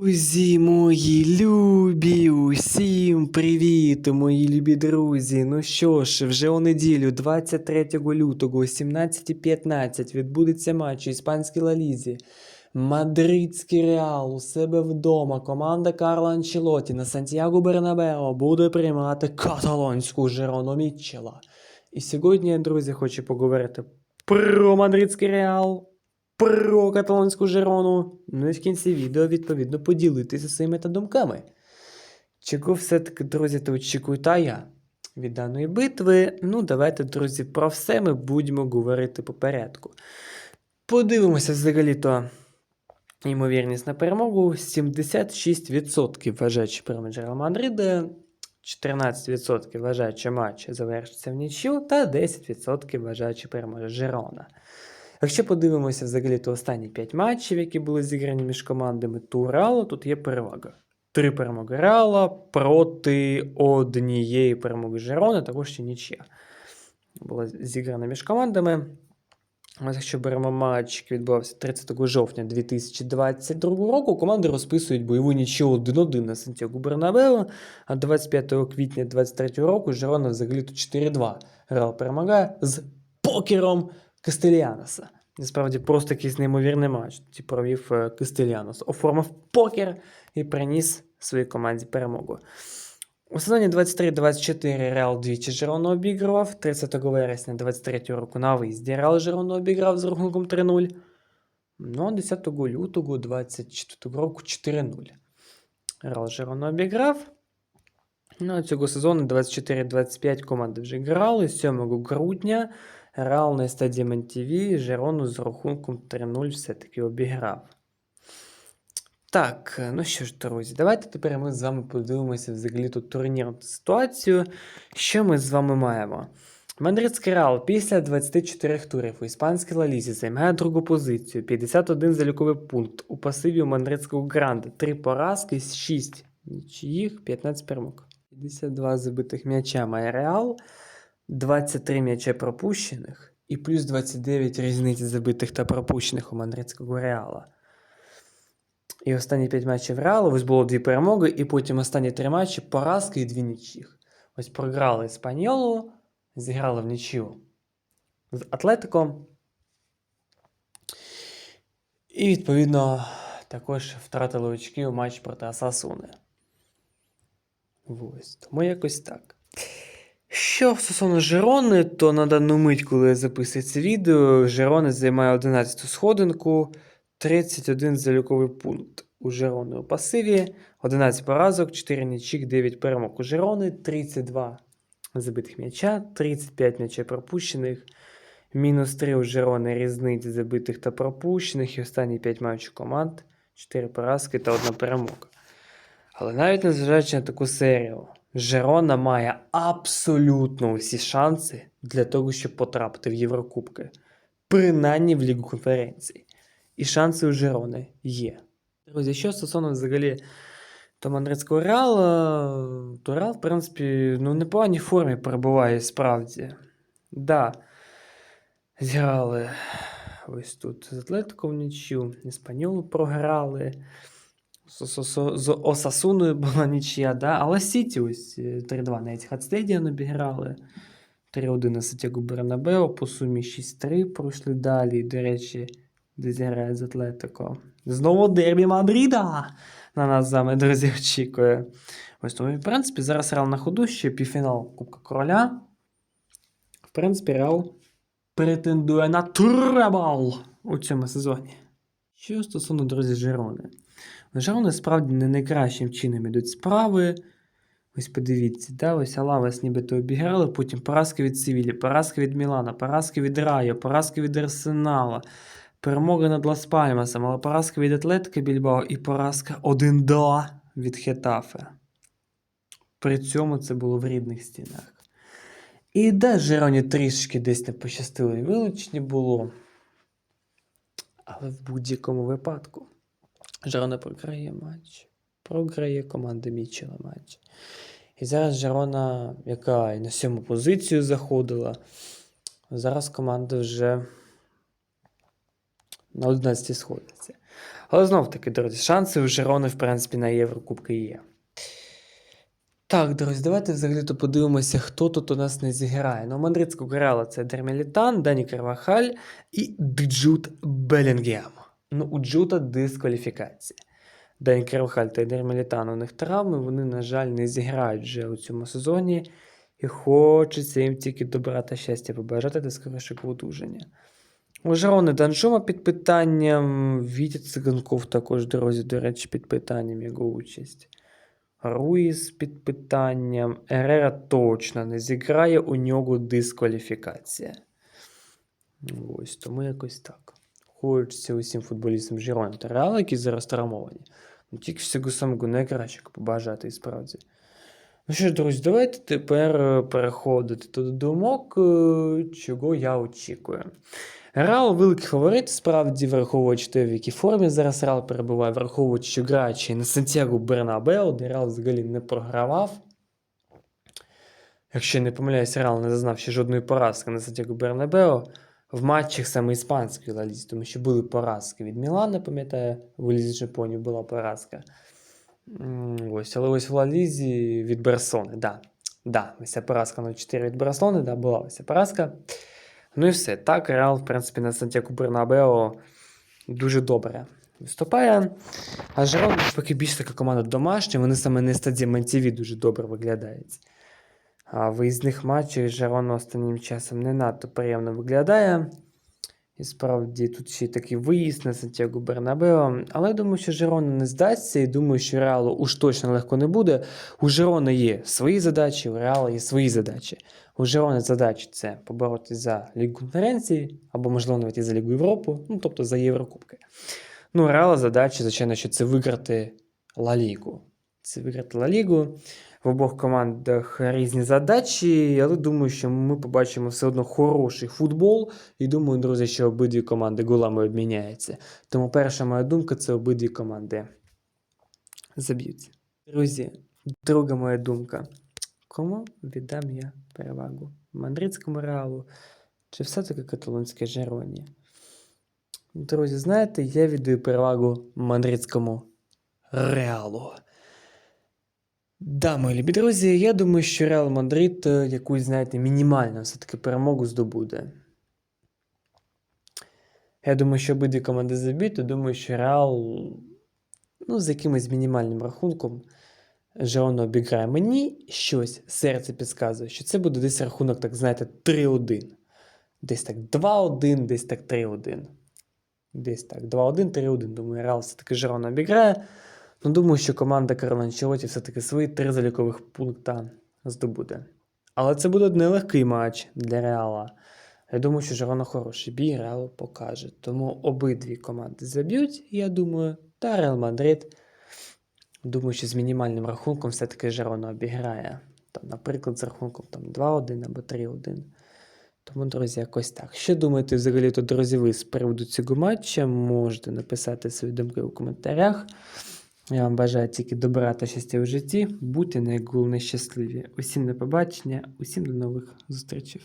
Друзі, мої любі, усім привіт, мої любі друзі. Ну що ж, вже у неділю, 23 лютого, о 17.15 відбудеться матч у іспанській лалізі. Мадридський Реал у себе вдома. Команда Карло Анчелоті на Сантьяго Бернабео буде приймати каталонську Жерону Мітчела. І сьогодні, друзі, хочу поговорити про Мадридський Реал, про каталонську Жерону. Ну і в кінці відео, відповідно, поділитися своїми та думками. Чого все-таки, друзі, то очікую та я від даної битви. Ну, давайте, друзі, про все ми будемо говорити по порядку. Подивимося взагалі-то ймовірність на перемогу 76% вважаючи переможе Реал Мадрида, 14% вважаючи матч завершиться в нічю, та 10% вважаючи переможе Жерона. Якщо подивимося взагалі то останні 5 матчів, які були зіграні між командами, то у Реала тут є перевага. Три перемоги Реала проти однієї перемоги Жерони, також ще нічия. Була зіграна між командами. Ось якщо беремо матч, який відбувався 30 жовтня 2022 року, команди розписують бойову нічию 1-1 на Сантьяго Бернабео, а 25 квітня 2023 року Жерона взагалі тут 4-2. Реал перемагає з покером Кастеліаноса. Насправді просто якийсь неймовірний матч. Ті провів е, Кастеліанос. Оформив покер і приніс своїй команді перемогу. У сезоні 23-24 Реал двічі Жерону обігрував. 30 вересня 23 року на виїзді Реал Жерону обіграв з рахунком 3-0. Ну, а 10 лютого 24 року 4-0. Реал Жерону обіграв. Ну, цього сезону 24-25 команди вже грали. 7 грудня Реал на стадії МНТВ Жерону з рахунком 3-0 все-таки обіграв. Так, ну що ж, друзі, давайте тепер ми з вами подивимося взагалі тут турнірну ситуацію. Що ми з вами маємо? Мадридський Реал після 24 турів у іспанській Лалізі займає другу позицію, 51 заліковий пункт. У пасиві у Мадридського Гранда 3 поразки, 6 нічиїх, 15 перемог. 52 забитих м'яча має Реал, 23 м'яча пропущених і плюс 29 різниць забитих та пропущених у Мадридського Реала. І останні 5 матчів Реалу ось було дві перемоги, і потім останні три матчі поразки і дві нічих. Ось програли Іспаньолу, зіграли в нічю з Атлетиком. І, відповідно, також втратили очки у матчі проти Асасуни. Ось, тому якось так. Що стосовно Жерони, то на дану мить, коли я записую це відео, Жерони займає 11 сходинку, 31 заліковий пункт у Жерони у пасиві, 11 поразок, 4 нічик, 9 перемог у Жерони, 32 забитих м'яча, 35 м'ячей пропущених, мінус 3 у Жерони різниці забитих та пропущених, і останні 5 матчів команд, 4 поразки та 1 перемога. Але навіть незважаючи на таку серію, Жерона має абсолютно усі шанси для того, щоб потрапити в Єврокубки, принаймні в Лігу конференцій. І шанси у Жерони є. Друзі, що стосовно взагалі то Мадридського Реала, то Реал, в принципі, ну, в непоганій формі перебуває справді. Да, зіграли ось тут з Атлетиком нічю, Іспаньолу програли. З, Осасуною була нічия, да? але Сіті ось е, 3-2 на Етихад Стедіан обіграли. 3-1 на Сантьяго Бернабео, по сумі 6-3 пройшли далі. До речі, де зіграє з Атлетико. Знову дербі Мадрида на нас з вами, друзі, очікує. Ось тому, в принципі, зараз Реал на ходу, ще півфінал Кубка Короля. В принципі, Реал претендує на требал у цьому сезоні. Що стосовно, друзі, Жерони. Жерони справді не найкращим чином ідуть справи. Ось подивіться, да? ось Алавес нібито обіграли, потім поразки від Севілі, поразки від Мілана, поразки від Райо, поразки від Арсенала, перемога над Лас Пальмасом, але поразка від Атлетика Більбао і поразка 1-2 від Хетафе. При цьому це було в рідних стінах. І де Жероні трішки десь не пощастило і вилучення було. Але в будь-якому випадку Жерона програє матч. Програє команда Мічела матч. І зараз Жерона, яка і на сьому позицію заходила, зараз команда вже на 11 сходиться. Але знов таки, друзі, шанси у Жирони, в принципі, на Єврокубки є. Так, друзі, давайте взагалі-то подивимося, хто тут у нас не зіграє. Ну, Мандридського Реала це Дермілітан, Дані Карвахаль і Джуд Белінгем. Ну, у Джута дискваліфікація. Дані Карвахаль та Дермілітан у них травми, вони, на жаль, не зіграють вже у цьому сезоні. І хочеться їм тільки добра та щастя побажати та скорішого одужання. У Жирони Данжома під питанням, Вітя Циганков також, друзі, до речі, під питанням його участь. Руїс під питанням. Ерера точно не зіграє, у нього дискваліфікація. Ось, тому якось так. Хочеться усім футболістам Жирони та Реала, які зараз травмовані. Ну, тільки всього самого найкращого побажати і справді. Ну що ж, друзі, давайте тепер е, переходити до думок, е, чого я очікую. Реал великий фаворит, справді, враховуючи те, в якій формі зараз Реал перебуває, враховуючи, що граючи на Сантьяго Бернабео, де Реал взагалі не програвав. Якщо не помиляюсь, Реал не зазнав ще жодної поразки на Сантьяго Бернабео в матчах саме іспанської лалізі, тому що були поразки від Мілана, пам'ятаю, в Лізі Японії була поразка. Ось, але ось в Лалізі від Барселони, да. Да, ось ця поразка 0-4 від Барселони, да, була ось ця поразка. Ну і все. Так, Реал, в принципі, на Сантьяго Бернабео дуже добре виступає. А Жерон, поки більш така команда домашня, вони саме на стадії Мантіві дуже добре виглядають. А виїзних матчах Жерон останнім часом не надто приємно виглядає. І справді тут ще й такий виїзд на Сантьяго Бернабео. Але думаю, що Жерона не здасться, і думаю, що Реалу уж точно легко не буде. У Жерона є свої задачі, у Реала є свої задачі. У Жерони задачі це поборотися за Лігу конференції, або, можливо, навіть і за Лігу Європи, ну тобто за Єврокубки. Ну, Реала задача, звичайно, що це виграти Ла Лігу. Це виграти Ла Лігу. В обох командах різні задачі, але думаю, що ми побачимо все одно хороший футбол. І думаю, друзі, що обидві команди голами обміняються. Тому перша моя думка це обидві команди заб'ються. Друзі, друга моя думка. Кому віддам я перевагу? Мадридському реалу чи все-таки каталонській Жероні? Друзі, знаєте, я віддаю перевагу мадридському реалу. Да, мої любі друзі, я думаю, що Реал Мадрид е, якусь, знаєте, мінімальну все-таки перемогу здобуде. Я думаю, що обидві команди заб'ють, то думаю, що Реал ну, з якимось мінімальним рахунком Жерону обіграє. Мені щось серце підказує, що це буде десь рахунок, так знаєте, 3-1. Десь так 2-1, десь так 3-1. Десь так 2-1, 3-1. Думаю, Реал все-таки Жерону обіграє. Ну, думаю, що команда Карла Анчелоті все-таки свої три залікових пункта здобуде. Але це буде нелегкий матч для Реала. Я думаю, що Жерона хороший бій Реал покаже. Тому обидві команди заб'ють, я думаю, та Реал Мадрид. Думаю, що з мінімальним рахунком все-таки Жерона обіграє. Там, наприклад, з рахунком там, 2-1 або 3-1. Тому, друзі, якось так. Що думаєте взагалі, то, друзі, ви з приводу цього матча? Можете написати свої думки у коментарях. Я вам бажаю тільки добра та щастя в житті. бути найголовніше щасливі. Усім до побачення, усім до нових зустрічей.